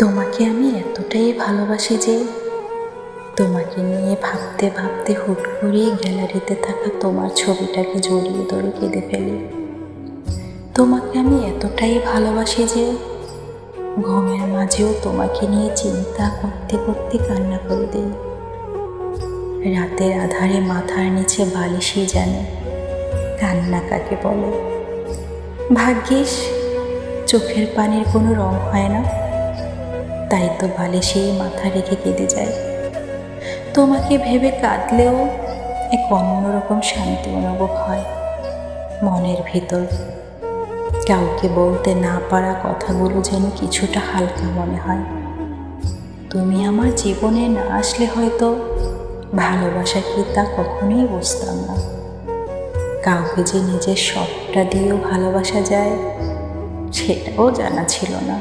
তোমাকে আমি এতটাই ভালোবাসি যে তোমাকে নিয়ে ভাবতে ভাবতে হুট করে গ্যালারিতে থাকা তোমার ছবিটাকে জড়িয়ে ধরে কেঁদে ফেলি। তোমাকে আমি এতটাই ভালোবাসি যে ঘুমের মাঝেও তোমাকে নিয়ে চিন্তা করতে করতে কান্না করে দিই। রাতের আধারে মাথার নিচে বালিশই জানে কান্না কাকে বলে। ভাগ্যিস চোখের পানির কোনো রং হয় না। তাই তো বালিশেই মাথা রেখে কেঁদে যায়। তোমাকে ভেবে কাঁদলেও এক অন্যরকম শান্তি অনুভব হয়। মনের ভিতর কাউকে বলতে না পারা কথাগুলো যেন কিছুটা হালকা মনে হয়। তুমি আমার জীবনে না আসলে হয়তো ভালোবাসা কি তা কখনোই বুঝতাম না। কাউকে যে নিজের সবটা দিয়েও ভালোবাসা যায়, সেটাও জানা ছিল না।